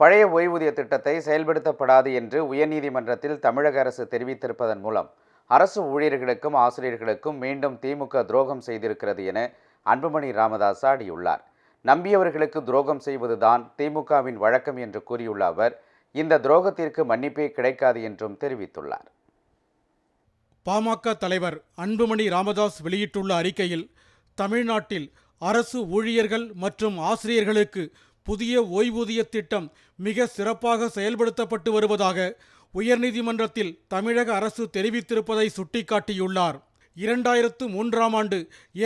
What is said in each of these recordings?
பழைய ஓய்வூதிய திட்டத்தை செயல்படுத்தப்படாது என்று உயர்நீதிமன்றத்தில் தமிழக அரசு தெரிவித்திருப்பதன் மூலம் அரசு ஊழியர்களுக்கும் ஆசிரியர்களுக்கும் மீண்டும் திமுக துரோகம் செய்திருக்கிறது என அன்புமணி ராமதாஸ் ஆடியுள்ளார். நம்பியவர்களுக்கு துரோகம் செய்வதுதான் திமுகவின் வழக்கம் என்று கூறியுள்ள அவர் இந்த துரோகத்திற்கு மன்னிப்பே கிடைக்காது என்றும் தெரிவித்துள்ளார். பாமக தலைவர் அன்புமணி ராமதாஸ் வெளியிட்டுள்ள அறிக்கையில் தமிழ்நாட்டில் அரசு ஊழியர்கள் மற்றும் ஆசிரியர்களுக்கு புதிய ஓய்வூதிய திட்டம் மிக சிறப்பாக செயல்படுத்தப்பட்டு வருவதாக உயர்நீதிமன்றத்தில் தமிழக அரசு தெரிவித்திருப்பதை சுட்டிக்காட்டியுள்ளார். இரண்டாயிரத்து மூன்றாம் ஆண்டு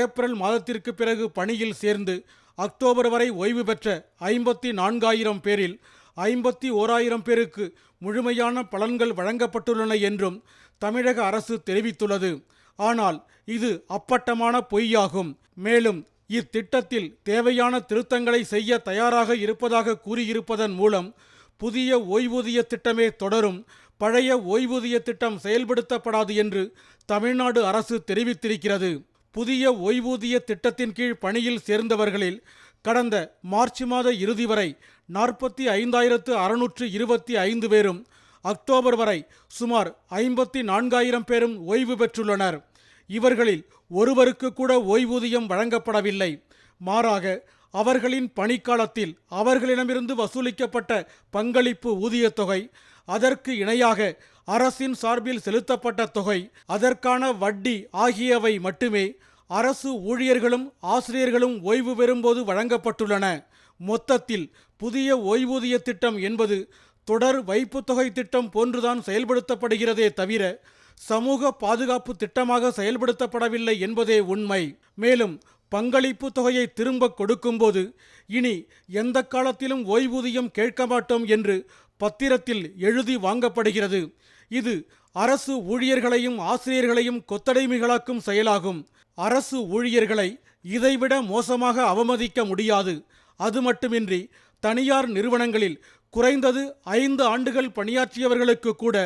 ஏப்ரல் மாதத்திற்கு பிறகு பணியில் சேர்ந்து அக்டோபர் வரை ஓய்வு பெற்ற ஐம்பத்தி நான்காயிரம் பேரில் ஐம்பத்தி ஓராயிரம் பேருக்கு முழுமையான பலன்கள் வழங்கப்பட்டுள்ளன என்றும் தமிழக அரசு தெரிவித்துள்ளது. ஆனால் இது அப்பட்டமான பொய்யாகும். மேலும் இத்திட்டத்தில் தேவையான திருத்தங்களை செய்ய தயாராக இருப்பதாக கூறியிருப்பதன் மூலம் புதிய ஓய்வூதிய திட்டமே தொடரும் பழைய ஓய்வூதிய திட்டம் செயல்படுத்தப்படாது என்று தமிழ்நாடு அரசு தெரிவித்திருக்கிறது. புதிய ஓய்வூதிய திட்டத்தின் கீழ் பணியில் சேர்ந்தவர்களில் கடந்த மார்ச் மாத இறுதி வரை நாற்பத்தி ஐந்தாயிரத்து அறுநூற்று இருபத்தி ஐந்து பேரும் அக்டோபர் வரை சுமார் ஐம்பத்தி நான்காயிரம் பேரும் ஓய்வு பெற்றுள்ளனர். இவர்களில் ஒருவருக்கு கூட ஓய்வூதியம் வழங்கப்படவில்லை. மாறாக அவர்களின் பணிக்காலத்தில் அவர்களிடமிருந்து வசூலிக்கப்பட்ட பங்களிப்பு ஊதியத் தொகை அதற்கு இணையாக அரசின் சார்பில் செலுத்தப்பட்ட தொகை அதற்கான வட்டி ஆகியவை மட்டுமே அரசு ஊழியர்களும் ஆசிரியர்களும் ஓய்வு பெறும்போது வழங்கப்பட்டுள்ளன. மொத்தத்தில் புதிய ஓய்வூதிய திட்டம் என்பது தொடர் வைப்புத்தொகை திட்டம் போன்றுதான் செயல்படுத்தப்படுகிறதே தவிர சமூக பாதுகாப்பு திட்டமாக செயல்படுத்தப்படவில்லை என்பதே உண்மை. மேலும் பங்களிப்பு தொகையை திரும்ப கொடுக்கும்போது இனி எந்த காலத்திலும் ஓய்வூதியம் கேட்க மாட்டோம் என்று பத்திரத்தில் எழுதி வாங்கப்படுகிறது. இது அரசு ஊழியர்களையும் ஆசிரியர்களையும் கொத்தடைமைகளாக்கும் செயலாகும். அரசு ஊழியர்களை இதைவிட மோசமாக அவமதிக்க முடியாது. அது மட்டுமின்றி தனியார் நிறுவனங்களில் குறைந்தது ஐந்து ஆண்டுகள் பணியாற்றியவர்களுக்கு கூட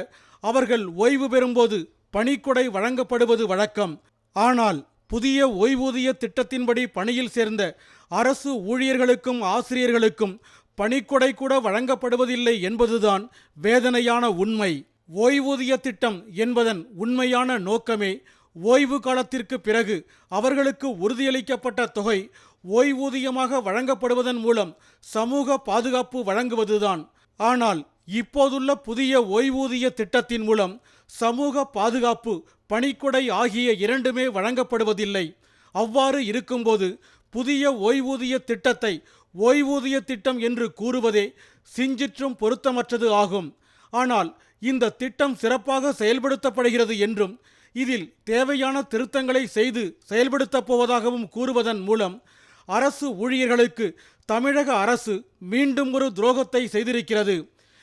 அவர்கள் ஓய்வு பெறும்போது பணிக்கொடை வழங்கப்படுவது வழக்கம். ஆனால் புதிய ஓய்வூதிய திட்டத்தின்படி பணியில் சேர்ந்த அரசு ஊழியர்களுக்கும் ஆசிரியர்களுக்கும் பணிக்கொடை கூட வழங்கப்படுவதில்லை என்பதுதான் வேதனையான உண்மை. ஓய்வூதிய திட்டம் என்பதன் உண்மையான நோக்கமே ஓய்வு காலத்திற்கு பிறகு அவர்களுக்கு உறுதியளிக்கப்பட்ட தொகை ஓய்வூதியமாக வழங்கப்படுவதன் மூலம் சமூக பாதுகாப்பு வழங்குவதுதான். ஆனால் இப்போதுள்ள புதிய ஓய்வூதிய திட்டத்தின் மூலம் சமூக பாதுகாப்பு பணிக்கொடை ஆகிய இரண்டுமே வழங்கப்படுவதில்லை. அவ்வாறு இருக்கும்போது புதிய ஓய்வூதிய திட்டத்தை ஓய்வூதிய திட்டம் என்று கூறுவதே சிஞ்சிற்றும் பொருத்தமற்றது ஆகும். ஆனால் இந்த திட்டம் சிறப்பாக செயல்படுத்தப்படுகிறது என்றும் இதில் தேவையான திருத்தங்களை செய்து செயல்படுத்தப் போவதாகவும் கூறுவதன் மூலம் அரசு ஊழியர்களுக்கு தமிழக அரசு மீண்டும் ஒரு துரோகத்தை செய்திருக்கிறது.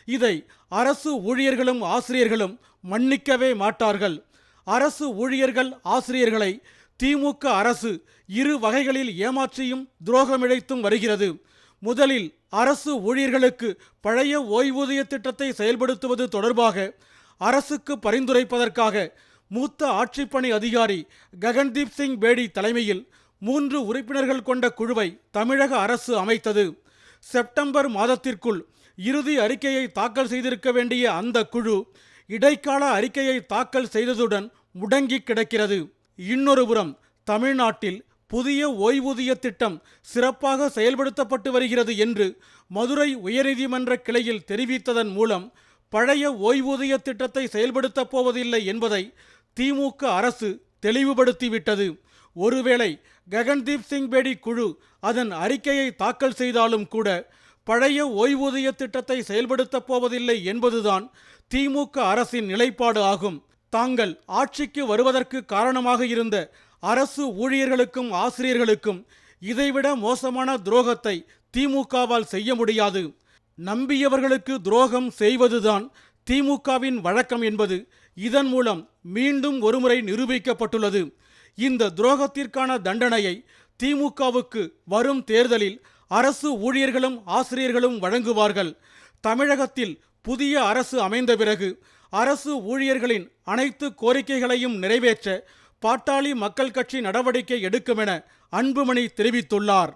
இதை அரசு ஊழியர்களும் ஆசிரியர்களும் மன்னிக்கவே மாட்டார்கள். அரசு ஊழியர்கள் ஆசிரியர்களை திமுக அரசு இரு வகைகளில் ஏமாற்றியும் துரோகமிழைத்தும் வருகிறது. முதலில் அரசு ஊழியர்களுக்கு பழைய ஓய்வூதிய திட்டத்தை செயல்படுத்துவது தொடர்பாக அரசுக்கு பரிந்துரைப்பதற்காக மூத்த ஆட்சிப்பணி அதிகாரி ககன்தீப் சிங் பேடி தலைமையில் மூன்று உறுப்பினர்கள் கொண்ட குழுவை தமிழக அரசு அமைத்தது. செப்டம்பர் மாதத்திற்குள் இறுதி அறிக்கையை தாக்கல் செய்திருக்க வேண்டிய அந்த குழு இடைக்கால அறிக்கையை தாக்கல் செய்ததுடன் முடங்கி கிடக்கிறது. இன்னொருபுறம் தமிழ்நாட்டில் புதிய ஓய்வூதிய திட்டம் சிறப்பாக செயல்படுத்தப்பட்டு வருகிறது என்று மதுரை உயர்நீதிமன்ற கிளையில் தெரிவித்ததன் மூலம் பழைய ஓய்வூதிய திட்டத்தை செயல்படுத்தப் போவதில்லை என்பதை திமுக அரசு தெளிவுபடுத்திவிட்டது. ஒருவேளை ககன்தீப் சிங் பேடி குழு அதன் அறிக்கையை தாக்கல் செய்தாலும் கூட பழைய ஓய்வூதிய திட்டத்தை செயல்படுத்தப் போவதில்லை என்பதுதான் திமுக அரசின் நிலைப்பாடு ஆகும். தாங்கள் ஆட்சிக்கு வருவதற்கு காரணமாக இருந்த அரசு ஊழியர்களுக்கும் ஆசிரியர்களுக்கும் இதைவிட மோசமான துரோகத்தை திமுகவால் செய்ய முடியாது. நம்பியவர்களுக்கு துரோகம் செய்வதுதான் திமுகவின் வழக்கம் என்பது. இதன் மூலம் மீண்டும் ஒருமுறை நிரூபிக்கப்பட்டுள்ளது. இந்த துரோகத்திற்கான தண்டனையை திமுகவுக்கு வரும் தேர்தலில் அரசு ஊழியர்களும் ஆசிரியர்களும் வழங்குவார்கள். தமிழகத்தில் புதிய அரசு அமைந்த பிறகு அரசு ஊழியர்களின் அனைத்து கோரிக்கைகளையும் நிறைவேற்ற பாட்டாளி மக்கள் கட்சி நடவடிக்கை எடுக்குமென அன்புமணி தெரிவித்துள்ளார்.